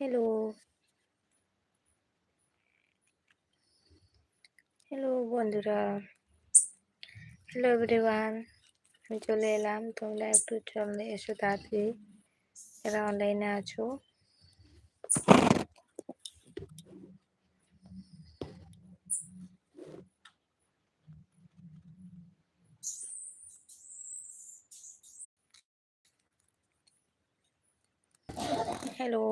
Hello hello বন্ধুরা। Hello everyone আমি চলে এলাম। তোমরা একটু চলে এসো তাড়াতাড়ি। এরা অনলাইনে আছো। হ্যালো।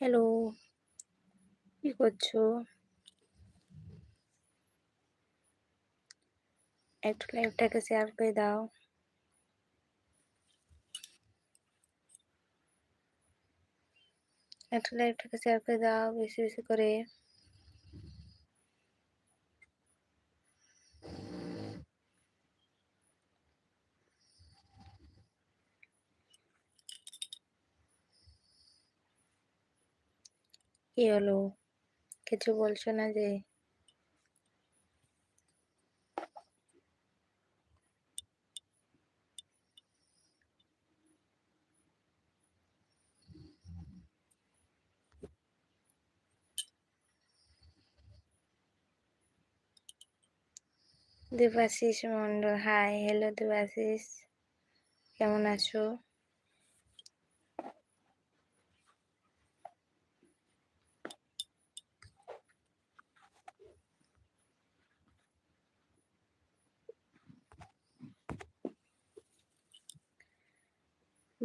হ্যালো। কি করছ? একটু লাইভটাকে শেয়ার করে দাও। একটু লাইভটাকে শেয়ার করে দাও বেশি, বেশি করে। কি হলো? কিছু বলছো না যে? Debashis Mandal hi, hello Debashis. কেমন আছো?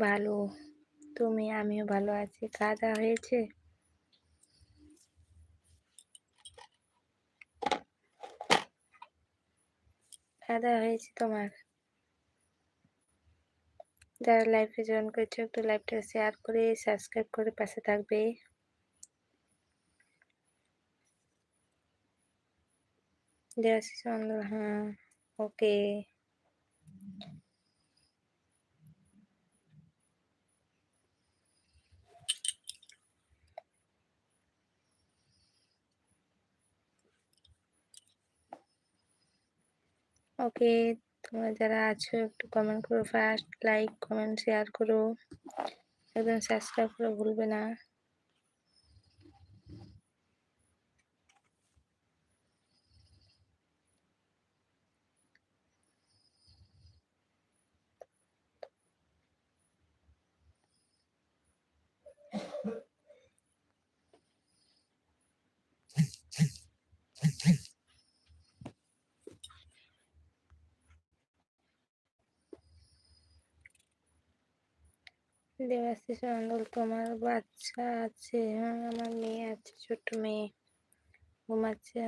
ভালো। তুমি? আমিও ভালো আছি। খাওয়া দাওয়া হয়েছে? খাওয়া দাওয়া হয়েছে তোমার? যারা লাইভে জয়েন করেছ একটু লাইভটা শেয়ার করে সাবস্ক্রাইব করে পাশে থাকবে। মন্ডল হ্যাঁ, ওকে। ওকে, তোমরা যারা আছো একটু কমেন্ট করো ফার্স্ট লাইক, কমেন্ট, শেয়ার করো। একদম সাবস্ক্রাইব করে ভুলবে না। দেবাশিস মন্ডল তোমার বাচ্চা আছে? হ্যাঁ, আমার মেয়ে আছে, ছোট্ট মেয়ে। ঘুমাচ্ছে।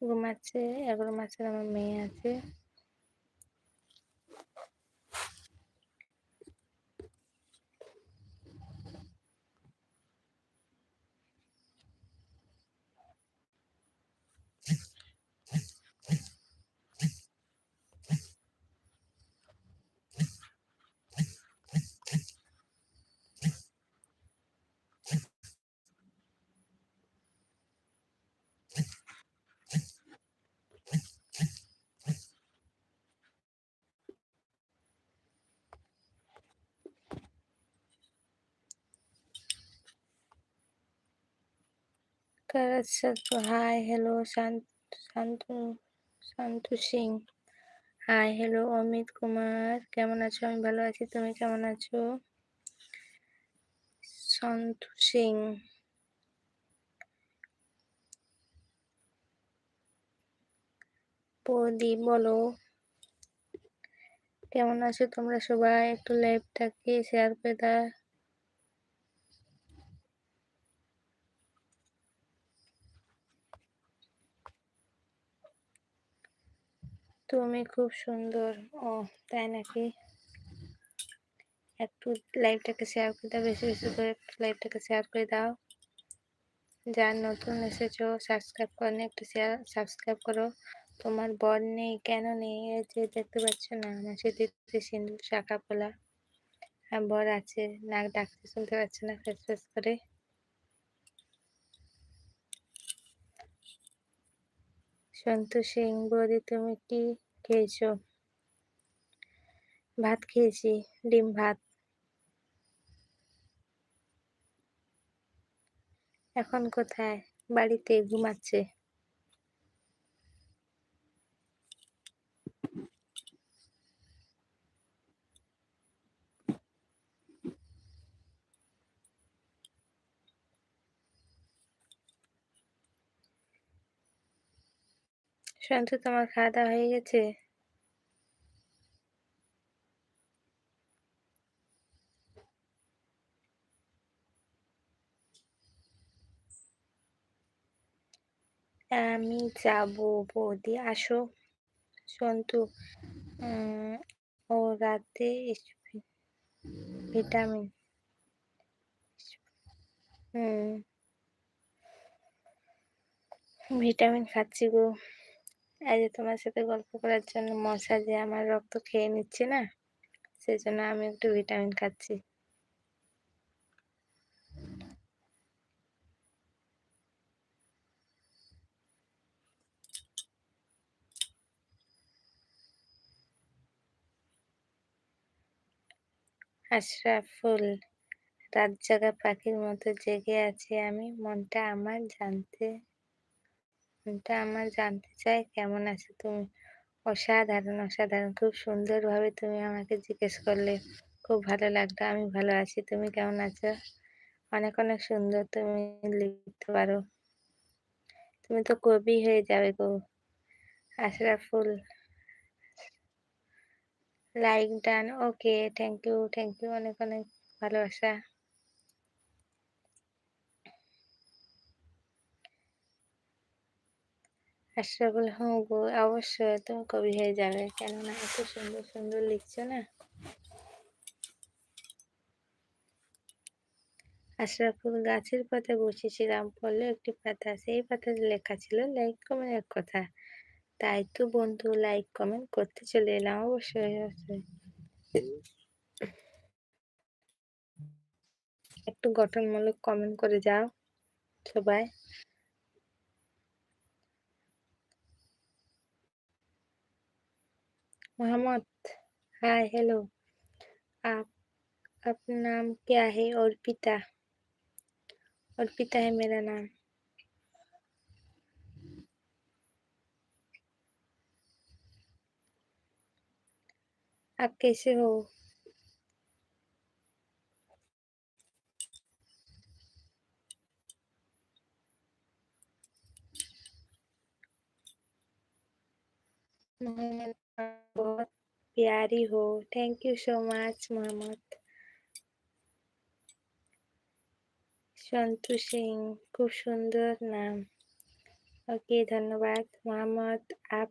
ঘুমাচ্ছে, এগারো মাসের আমার মেয়ে আছে। কারাজ hi, hello Shantu Shantu Singh. Hi, hello Amit Kumar. কেমন আছো? আমি ভালো আছি। তুমি কেমন আছো? সন্তু সিং। প্রদীপ বলো। কেমন আছো তোমরা সবাই? একটু লাইভটাকে শেয়ার করে দাও। তুমি খুব সুন্দর। ও, তাই নাকি? একটু লাইভটাকে শেয়ার করে দাও, বেশি বেশি করে একটু লাইভটাকে শেয়ার করে দাও। যার নতুন এসেছ সাবস্ক্রাইব করেনি, একটু শেয়ার সাবস্ক্রাইব করো। তোমার বর নেই, কেন নেই? এই যে দেখতে পাচ্ছ না আমার দিতে সিন্দুর শাখা পোলা বর আছে, নাক ডাকতে শুনতে পাচ্ছে না, ফেস ফেস করে। সন্তু সিং বৌদি তুমি কি খেয়েছো? ভাত খেয়েছি ডিম ভাত। এখন কোথায়? বাড়িতে ঘুমাচ্ছে। সন্তু তোমার খাওয়া দাওয়া হয়ে গেছে? আমি যাব, বৌদি, আসো। সন্তু ও রাতে ভিটামিন, হুম, ভিটামিন খাচ্ছি গো। এই যে তোমার সাথে গল্প করার জন্য মশা যে আমার রক্ত খেয়ে নিচ্ছে না সেই জন্য আমি একটু ভিটামিন খাচ্ছি। আশরাফুল রাত জাগা পাখির মতো জেগে আছি আমি, মনটা আমার জানতে মনটা আমার জানতে চাই কেমন আছো তুমি? অসাধারণ অসাধারণ। খুব সুন্দরভাবে তুমি আমাকে জিজ্ঞেস করলে। খুব ভালো লাগল, আমি ভালো আছি। তুমি কেমন আছো? অনেক অনেক সুন্দর তুমি লিখতে পারো। তুমি তো কবি হয়ে যাবে গো। Ashraful like done okay thank you thank you অনেক অনেক ভালোবাসা। আশরাফুল হ্যাঁ গো, অবশ্যই তুমি কবি হয়ে যাবে। কেননা এত সুন্দর সুন্দর লিখছো না? আশরাফুল গাছের পাতা বসেছিলাম, পড়লে একটি পাতা, সেই পাতাতে লেখা ছিল লাইক কমেন্টের কথা। তাই তো বন্ধু, লাইক কমেন্ট করতে চলে এলাম, অবশ্যই অবশ্যই। একটু গঠনমূলক কমেন্ট করে যাও, সবাই। मोहम्मद। Hi, hello. आप अपना नाम क्या है अर्पिता अर्पिता है मेरा नाम। आप कैसे हो? मोहम्मद बहुत प्यारी हो thank you so much Mohammad Santu Singh খুব সুন্দর নাম ওকে ধন্যবাদ মোহাম্মদ আপ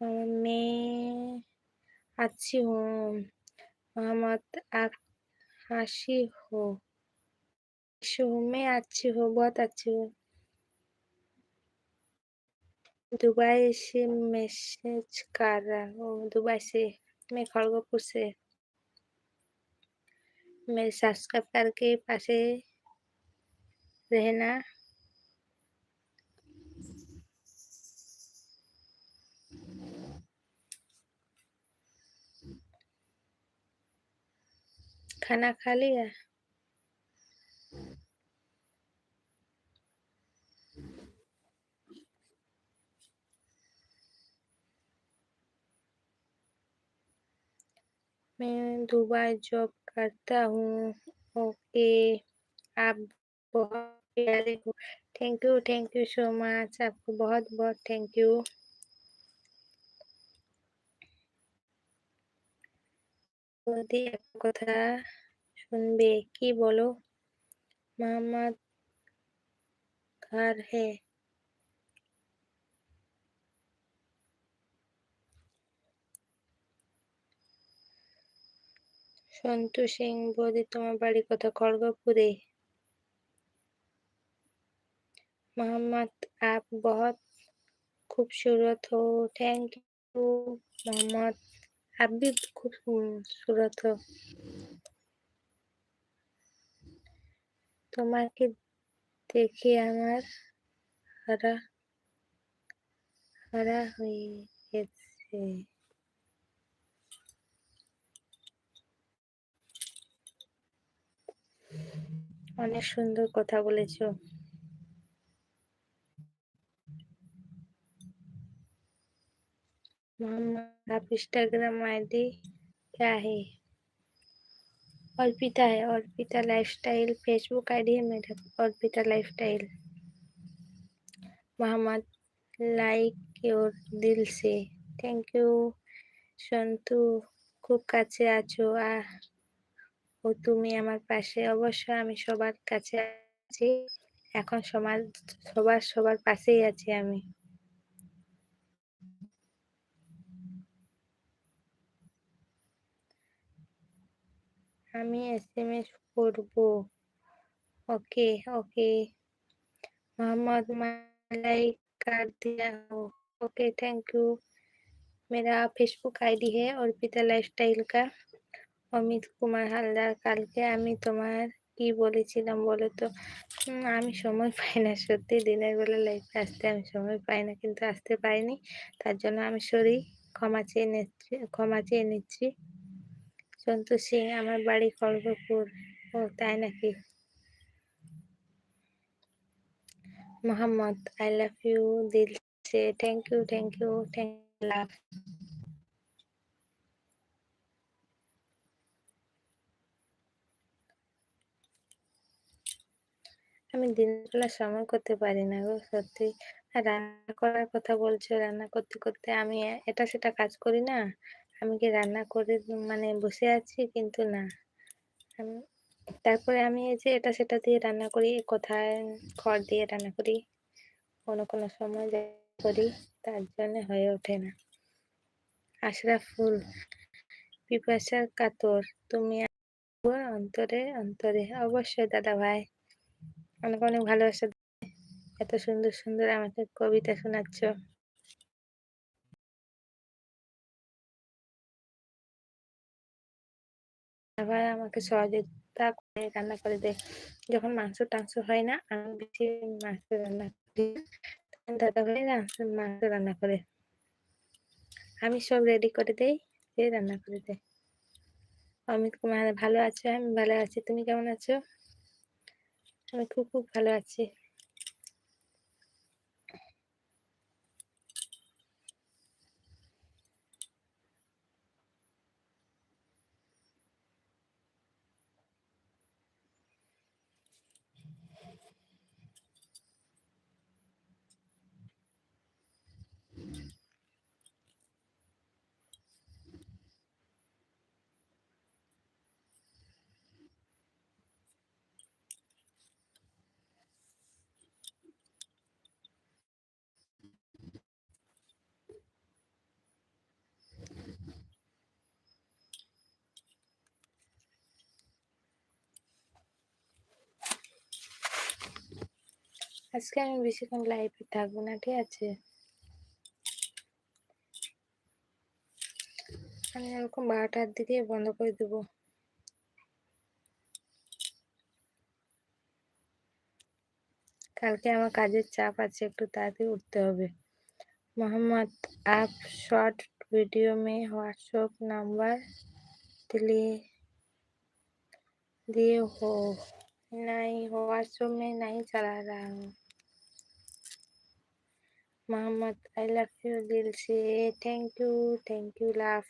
मैं अच्छी हूँ मोहम्मद आप हाशी हो मैं अच्छी हूँ बहुत अच्छी हूँ दुबई से मैसेज कर रहा हूँ दुबई से मैं खड़गपुर से मेरे सब्सक्राइब करके पासे रहना खाना खा लिया मैं दुबई जॉब करता हूँ ओके आप बहुत प्यारे हो thank you thank you so much आपको बहुत बहुत थैंक यू যদি একটা কথা শুনবে কি বলো মোহাম্মদ ঘর হে সন্তু সিং বৌদি তোমার বাড়ি কত খড়গপুরে मोहम्मद आप बहुत खूबसूरत हो थैंक यू मोहम्मद आप भी खूब खूबसूरत हो তোমাকে দেখে আমার হারা হারা হয়ে গেছে অনেক সুন্দর কথা বলেছো मोहम्मद आप इंस्टाग्राम आईडी क्या है अर्पिता है अर्पिता लाइफस्टाइल फेसबुक आईडी है मेरा Arpita lifestyle Mohammad like your दिल से থ্যাংক ইউ সন্তু খুব কাছে আছো আর ও তুমি আমার পাশে অবশ্য আমি সবার কাছে আছি এখন সমাজ সবার সবার পাশেই আছি আমি আমি এসএমএস করব ओके ओके मोहम्मद मलाई कर दिया हो ओके थैंक यू मेरा फेसबुक आईडी है অর্পিতা লাইফস্টাইল का অমিত কুমার হালদার, কালকে আমি তোমার কি বলেছিলাম বলো তো আমি সময় পাই না, সত্যি দিনের বেলা লাইফে আসতে আমি সময় পাই না, কিন্তু আসতে পারিনি। তার জন্য আমি সরি ক্ষমা চেয়ে নিচ্ছি, ক্ষমা চেয়ে নিচ্ছি। সন্তু সিং, আমার বাড়ি খড়গপুর ও তাই নাকি? মোহাম্মদ আই লাভ ইউ দিল সে thank you thank you thank love আমি দিনের বেলা সময় করতে পারি না গো, সত্যি। রান্না করার কথা বলছো, রান্না করতে করতে আমি এটা সেটা কাজ করি না। আমি কি রান্না করে মানে বসে আছি? কিন্তু না। আমি তারপরে আমি এই যে এটা সেটা দিয়ে রান্না করি, কোথায় খড় দিয়ে রান্না করি, কোনো কোনো সময় করি, তার জন্য হয়ে ওঠে না। আশরাফুল পিপাসার কাতর, তুমি অন্তরে অন্তরে, অবশ্যই দাদা ভাই অনেক অনেক ভালোবাসা এত সুন্দর সুন্দর আমাকে কবিতা শোনাচ্ছ। আবার আমাকে সহযোগিতা করে, রান্না করে দেয় যখন মাংস টাংস হয় না, আমি বেশি মাংস রান্না করি দাদা ভাই মাংস রান্না করে। আমি সব রেডি করে দেই রান্না করে দেয়। অমিত কুমার, ভালো আছো? আমি ভালো আছি। তুমি কেমন আছো? আমি খুব খুব ভালো আছি। আজকে আমি বেশিক্ষণ লাইভে থাকবো না ঠিক আছে আমি এরকম বারোটার দিকে বন্ধ করে দেবো কালকে আমার কাজের চাপ আছে একটু তাড়াতাড়ি উঠতে হবে मोहम्मद आप शॉर्ट वीडियो में व्हाट्सएप नंबर दिए दिए हो नहीं व्हाट्सएप में नहीं चला रहा हूँ মোহাম্মদ আই লাভ ইউ দিল thank you thank you love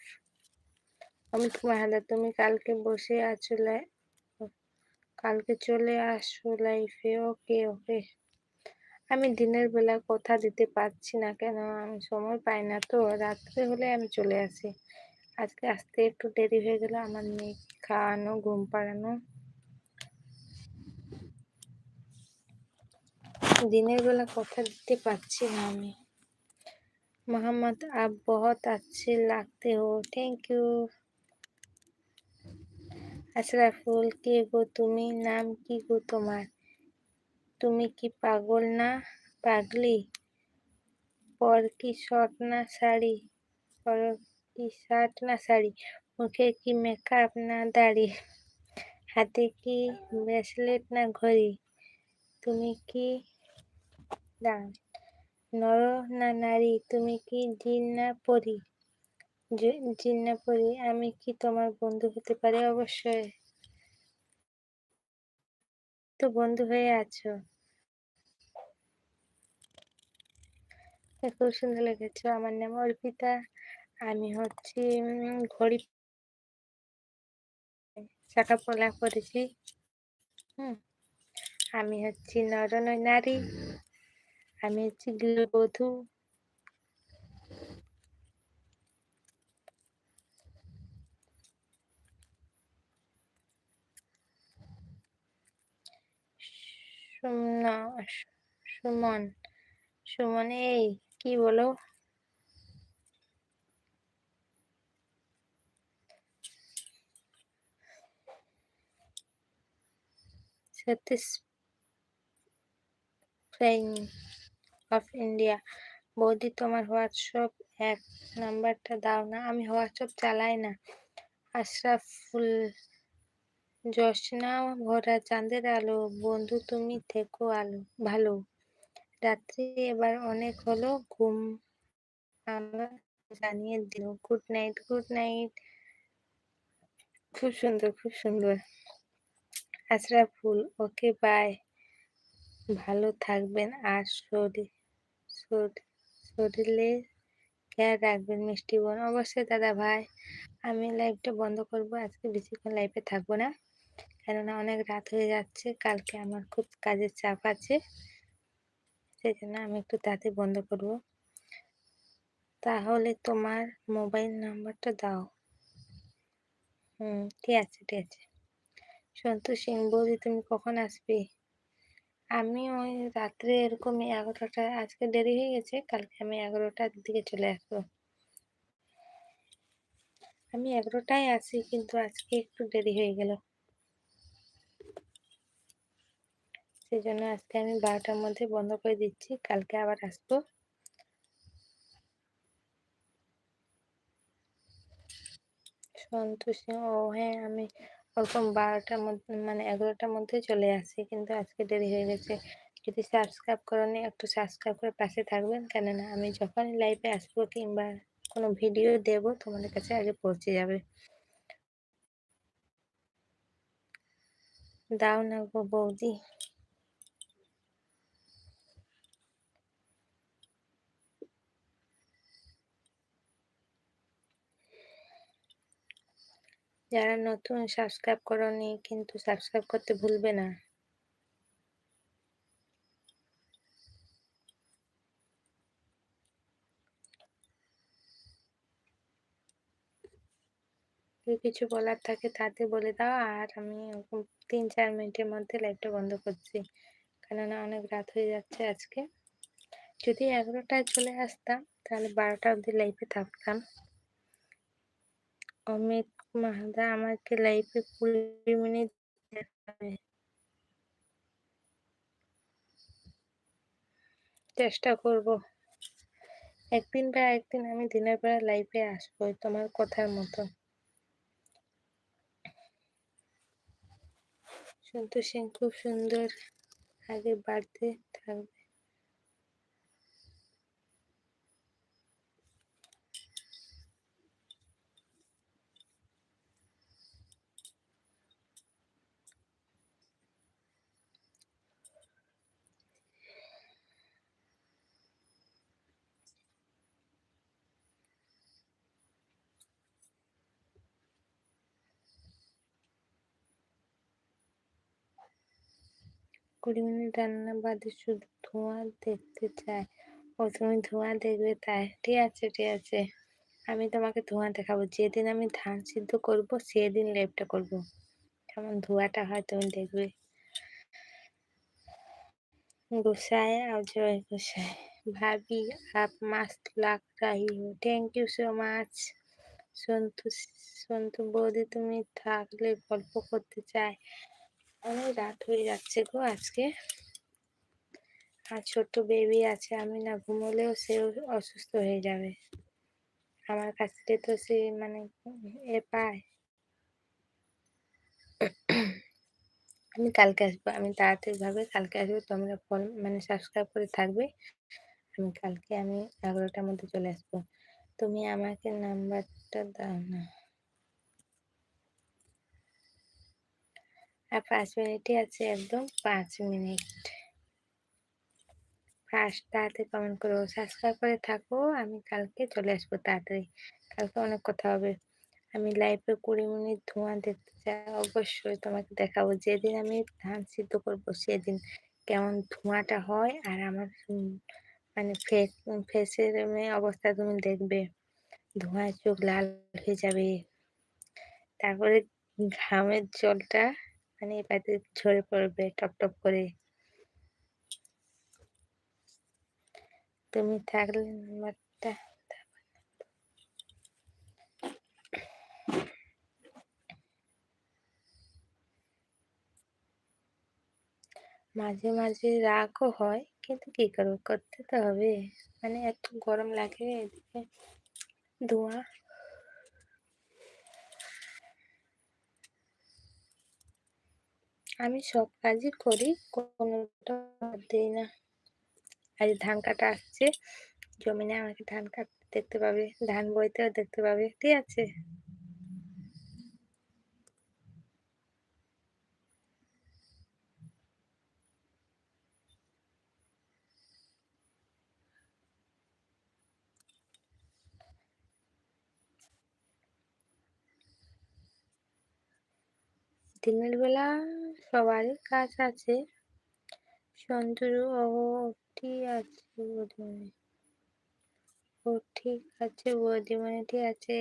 Amit মাহাদা তুমি কালকে বসে আছো কালকে চলে আসো লাইফে ওকে ওকে আমি দিনের বেলা কথা দিতে পারছি না কেন? আমি সময় পাই না তো। রাত্রে হলে আমি চলে আসি। আজকে আসতে একটু দেরি হয়ে গেল। আমার মেয়ে খাওয়ানো, ঘুম পাড়ানো। দিনের বেলা কথা দিতে পারছি না আমি मोहम्मद आप बहुत अच्छे लगते हो थैंक यू আশরাফুল কে গো তুমি নাম কি গো তোমার তুমি কি পাগল না পাগলি পর কি শর্ট না শাড়ি পর কি শার্ট না শাড়ি মুখে কি মেকআপ না দাড়ি হাতে কি ব্রেসলেট না ঘড়ি তুমি কি দাঁড়ান নর না নারী, তুমি কি জিন না পরি? জিন না পরি, আমি কি তোমার বন্ধু হতে পারি অবশ্যই? তো বন্ধু হয়ে আছো। খুব সুন্দর লেগেছে, আমার নাম অর্পিতা, আমি হচ্ছি ঘড়ি শাখা পলা করেছি, হুম, আমি হচ্ছি নরনয় নারী। আমি হচ্ছি গৃহবধূ। সুমন সুমন এই কি বলো? সাতিসফাইং অফ ইন্ডিয়া বৌদি তোমার হোয়াটসঅ্যাপ এক নাম্বারটা দাও না। আমি হোয়াটসঅ্যাপ চালাই না। আশরাফুল, জোসনা, ভরা, চাঁদের আলো, বন্ধু তুমি থেকো আলো, ভালো। রাত্রি এবার অনেক হলো, ঘুম আমরা জানিয়ে দিল। গুড নাইট গুড নাইট খুব সুন্দর খুব সুন্দর। আশরাফুল ওকে বাই ভালো থাকবেন আর শরীর। শরীরে খেয়াল রাখবেন মিষ্টি বোন। অবশ্যই দাদা ভাই, আমি লাইভটা বন্ধ করব। আজকে বেশিক্ষণ লাইভে থাকব না। কেননা অনেক রাত হয়ে যাচ্ছে। কালকে আমার খুব কাজের চাপ আছে। সেই জন্য আমি একটু তাড়াতাড়ি বন্ধ করব। তাহলে তোমার মোবাইল নাম্বারটা দাও। হুম, ঠিক আছে ঠিক আছে। সন্তোষ সিং, বৌদি, তুমি কখন আসবে? আমি ওই রাত্রে এরকম এগারোটা, আজকে দেরি হয়ে গেছে, কালকে আমি এগারোটার দিকে চলে আসব। আমি এগারোটায় আসি কিন্তু আজকে একটু দেরি হয়ে গেল। সেই জন্য আজকে আমি বারোটার মধ্যে বন্ধ করে দিচ্ছি, কালকে আবার আসব। সন্তোষী, ও হ্যাঁ আমি ওরকম বারোটার মধ্যে মানে এগারোটার মধ্যে চলে আসি। কিন্তু আজকে দেরি হয়ে গেছে। যদি সাবস্ক্রাইব করেনি, একটু সাবস্ক্রাইব করে পাশে থাকবেন। কেননা আমি যখনই লাইভে আসব কিংবা কোনো ভিডিও দেব, তোমাদের কাছে আগে পৌঁছে যাবে। দাও না গো বৌদি। যারা নতুন সাবস্ক্রাইব করনি কিন্তু সাবস্ক্রাইব করতে ভুলবে না। কিছু বলার থাকে তাতে বলে দাও আর আমি তিন চার মিনিটের মধ্যে লাইভটা বন্ধ করছি। কেননা অনেক রাত হয়ে যাচ্ছে আজকে। যদি এগারোটায় চলে আসতাম তাহলে বারোটা অবধি লাইভে থাকতাম। অমিত মাহাদা আমাকে লাইভে কুড়ি মিনিট দেখাবে। চেষ্টা করব। একদিন বা একদিন আমি দিনের বেলা লাইফে আসব তোমার কথার মতো। সন্তোষ খুব সুন্দর। আগে বাড়তে থাকবে। কুড়ি মিনিট রান্না বাদে শুধু ধোঁয়া দেখতে চাই। ও তুমি ধোঁয়া দেখবে তাই। ঠিক আছে ঠিক আছে। আমি তোমাকে ধোঁয়া দেখাবো। যেদিন আমি ধান সিদ্ধ করব, সেদিন লেপটা করব। কেমন ধোঁয়াটা হয় তুমি দেখবে। গোসাই জয় গোসাই। ভাবি, আপ মাস্ত লাগ রাহি হো। Thank you so much Santu Santu বৌদি, তুমি থাকলে গল্প করতে চাই। অনেক রাত হয়ে যাচ্ছে গো আজকে। আর ছোট্ট বেবি আছে, আমি না ঘুমোলেও সে অসুস্থ হয়ে যাবে। আমার কাছ তো সে মানে এ পায়। আমি কালকে আসব, আমি তাড়াতাড়ি ভাবে কালকে আসব, তোমরা ফোন মানে সাবস্ক্রাইব করে থাকবে। আমি কালকে আমি এগারোটার মধ্যে চলে আসব। তুমি আমাকে নাম্বারটা দাও না। আর পাঁচ মিনিটই আছে একদম, পাঁচ মিনিট। ফার্স্ট তাড়াতাড়ি কমেন্ট করো, সাবস্ক্রাইব করে থাকো, আমি কালকে চলে আসব তাড়াতাড়ি। কালকে অনেক কথা হবে। আমি লাইভে কুড়ি মিনিট ধোঁয়া দেখতে চাই, অবশ্যই তোমাকে দেখাবো। যেদিন আমি ধান সিদ্ধ করব, সেদিন কেমন ধোঁয়াটা হয় আর আমার মানে ফেস ফেসের অবস্থা তুমি দেখবে। ধোঁয়ায় চোখ লাল হয়ে যাবে। তারপরে ঘামের জলটা মানে এবারে ঝরে পড়বে, টপ টপ করে। তুমি থাকলে নাম্বারটা মাঝে মাঝে রাগও হয়, কিন্তু কি করব? করতে তো হবে। মানে এত গরম লাগে এদিকে ধোঁয়া আমি সব কাজই করি, কোনোটা দিই না। আজ ধান কাটা আসছে, জমিনে আমাকে ধান কাটতে দেখতে পাবে, ধান বইতেও দেখতে পাবে, ঠিক আছে? দিনের বেলা সবারই কাজ আছে। সন্তুর ও ঠিক আছে বৌদিমণি। ও ঠিক আছে বৌদিমণি, ঠিক আছে।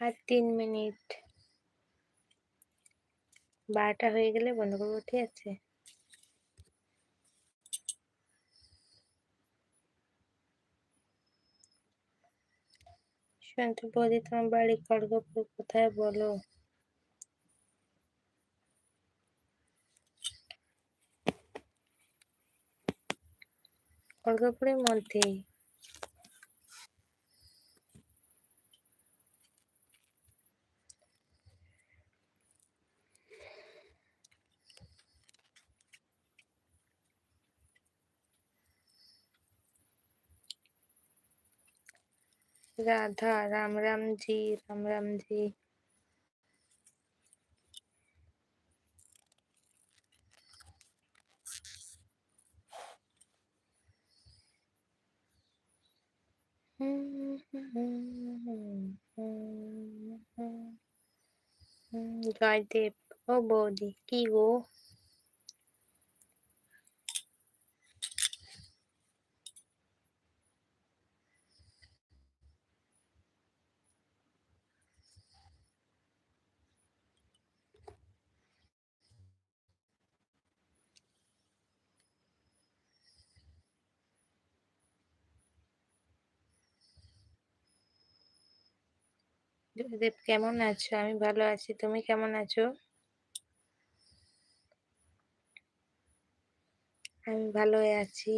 আর তিন মিনিট। বারোটা হয়ে গেলে বন্ধ করব, ঠিক আছে? শান্তি বৌদি তোমার বাড়ি খড়গপুর কোথায় বলো? খড়গপুরের মধ্যে राधा राम राम जी राम राम जी জয়দেব ও বৌদি কি গো জয়দেব কেমন আছো? আমি ভালো আছি, তুমি কেমন আছো? আমি ভালো আছি।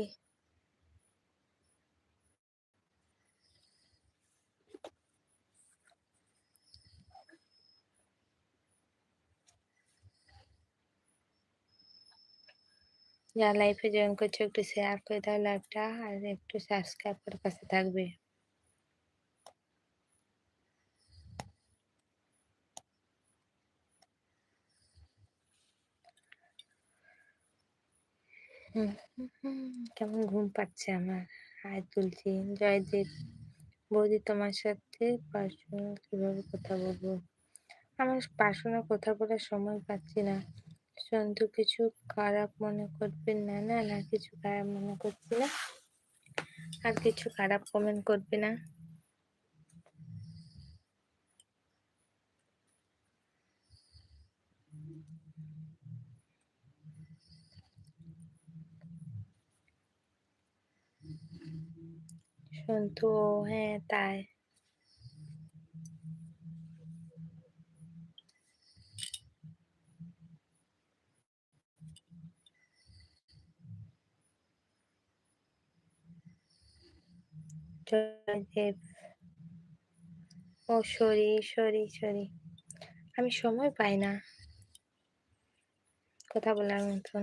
যারা লাইফে জয়েন করছ, একটু শেয়ার করে দাও লাইভটা আর একটু সাবস্ক্রাইব করে পাশে থাকবে। কেমন ঘুম পাচ্ছে আমার? হাই তুলছি। জয়দেব বৌদি, তোমার সাথে পার্সোনাল কীভাবে কথা বলব? আমার পার্সোনাল কথা বলার সময় পাচ্ছি না। সন্তু কিছু খারাপ মনে করবেন না না না, কিছু খারাপ মনে করছি না। আর কিছু খারাপ কমেন্ট করবে না। ও হ্যাঁ তাই। জয়দেব। ও সরি, সরি, সরি। আমি সময় পাই না। কথা বলার মতন।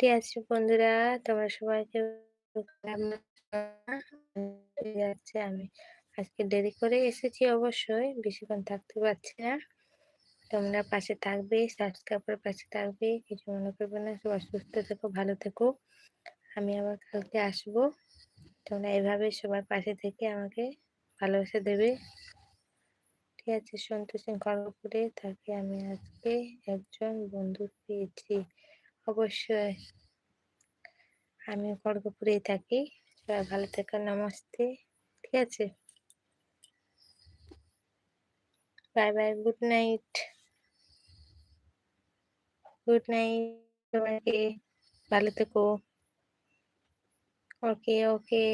ঠিক আছে, বন্ধুরা তোমরা সবাইকে যাচ্ছে আমি। আজকে দেরি করে এসেছি অবশ্যই, বেশিক্ষণ থাকতে পারছি না। তোমরা পাশে থাকবে সাবস্ক্রাইব করে পাশে থাকবে। কিছু মনে করবে না, সবাই সুস্থ থেকো, ভালো থেকো। আমি আবার কালকে আসব। তোমরা এভাবে সবার পাশে থেকে আমাকে ভালোবাসা দেবে। ঠিক আছে, সন্তোষী খড়গপুরে, তাকে আমি আজকে একজন বন্ধু পেয়েছি। অবশ্যই। আমি খড়গপুরেই থাকি। সবাই ভালো থেকো, নমস্তে। ঠিক আছে? Bye bye, good night. Good night সবাইকে। ভালো থেকো। ওকে ওকে।